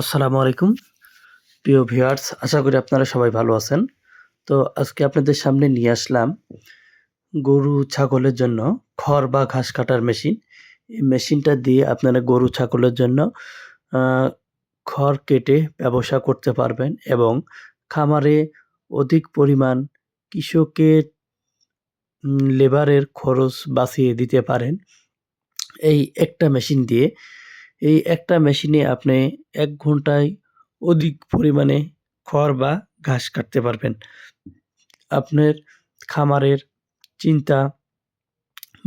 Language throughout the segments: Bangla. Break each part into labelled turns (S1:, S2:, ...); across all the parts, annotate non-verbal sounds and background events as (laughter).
S1: আসসালামু আলাইকুম। প্রিয় ভিউয়ার্স, আশা করি আপনারা সবাই ভালো আছেন। তো আজকে আপনাদের সামনে নিয়ে আসলাম গরু ছাগলের জন্য খড় বা ঘাস কাটার মেশিন। এই মেশিনটা দিয়ে আপনারা গরু ছাগলের জন্য খড় কেটে ব্যবসা করতে পারবেন এবং খামারে অধিক পরিমাণ কৃষকের লেবারের খরচ বাঁচিয়ে দিতে পারেন। এই একটা মেশিন দিয়ে এই একটা মেশিনে আপনি এক ঘন্টায় অধিক পরিমাণে খড় বা ঘাস কাটতে পারবেন। আপনার খামারের চিন্তা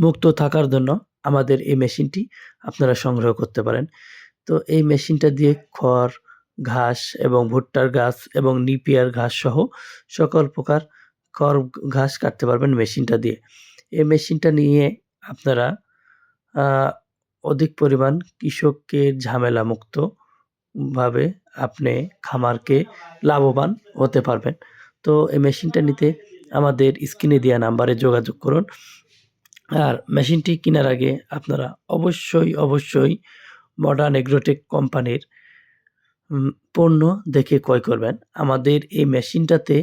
S1: মুক্ত থাকার জন্য আমাদের এই মেশিনটি আপনারা সংগ্রহ করতে পারেন। তো এই মেশিনটা দিয়ে খড়, ঘাস এবং ভুট্টার ঘাস এবং নিপিয়ার ঘাস সহ সকল প্রকার খড়, ঘাস কাটতে পারবেন মেশিনটা দিয়ে। এই মেশিনটা নিয়ে আপনারা অধিক পরিমাণ কৃষককে ঝামেলা মুক্ত ভাবে আপনি খামারকে লাভবান হতে পারবেন। তো এই মেশিনটা নিতে আমাদের স্ক্রিনে দেওয়া নাম্বারে যোগাযোগ করুন। আর মেশিনটি কেনার আগে আপনারা অবশ্যই অবশ্যই মডার্ন এগ্রোটেক কোম্পানির পণ্য দেখে ক্রয় করবেন। আমাদের এই মেশিনটাতে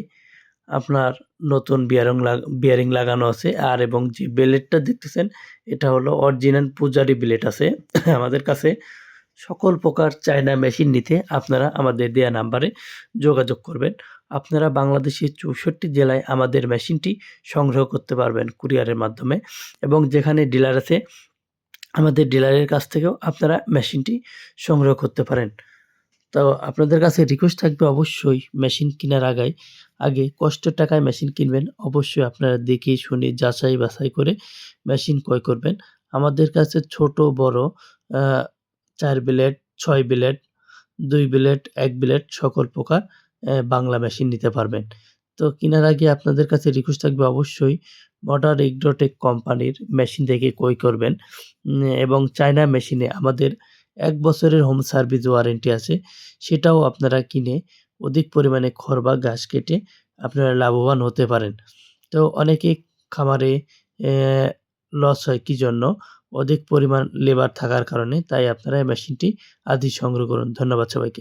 S1: আপনার নতুন বিয়ারিং বিয়ারিং লাগানো আছে। আর এবং যে ব্লেডটা দেখতেছেন, এটা হলো অরিজিনাল পূজারি ব্লেড আছে। (coughs) আমাদের কাছে সকল প্রকার চায়না মেশিন নিতে আপনারা আমাদের দেয়া নাম্বারে যোগাযোগ করবেন। আপনারা বাংলাদেশের চৌষট্টি জেলায় আমাদের মেশিনটি সংগ্রহ করতে পারবেন কুরিয়ারের মাধ্যমে। এবং যেখানে ডিলার আছে, আমাদের ডিলারের কাছ থেকেও আপনারা মেশিনটি সংগ্রহ করতে পারেন। তো আপনাদের কাছে রিকোয়েস্ট থাকবে অবশ্যই মেশিন কেনার আগে আগে কষ্টের টাকায় মেশিন কিনবেন, অবশ্যই আপনারা দেখে শুনে যাচাই বাছাই করে মেশিন ক্রয় করবেন। আমাদের কাছে ছোট, বড় চার ব্লেড ছয় ব্লেড দুই ব্লেড এক ব্লেড সকল প্রকার বাংলা মেশিন নিতে পারবেন। তো কেনার আগে আপনাদের কাছে রিকোয়েস্ট থাকবে অবশ্যই মডার্ন এগ্রোটেক কোম্পানির মেশিন থেকে ক্রয় করবেন। এবং চায়না মেশিনে আমাদের এক বছরের হোম সার্ভিস ওয়ারেন্টি আছে, সেটাও আপনারা কিনে অধিক পরিমাণে খড় বা ঘাস কেটে আপনারা লাভবান হতে পারেন। তো অনেকে খামারে লস হয় কি জন্য অধিক পরিমাণ লেবার থাকার কারণে, তাই আপনারা এই মেশিনটি আদি সংগ্রহ করুন। ধন্যবাদ সবাইকে।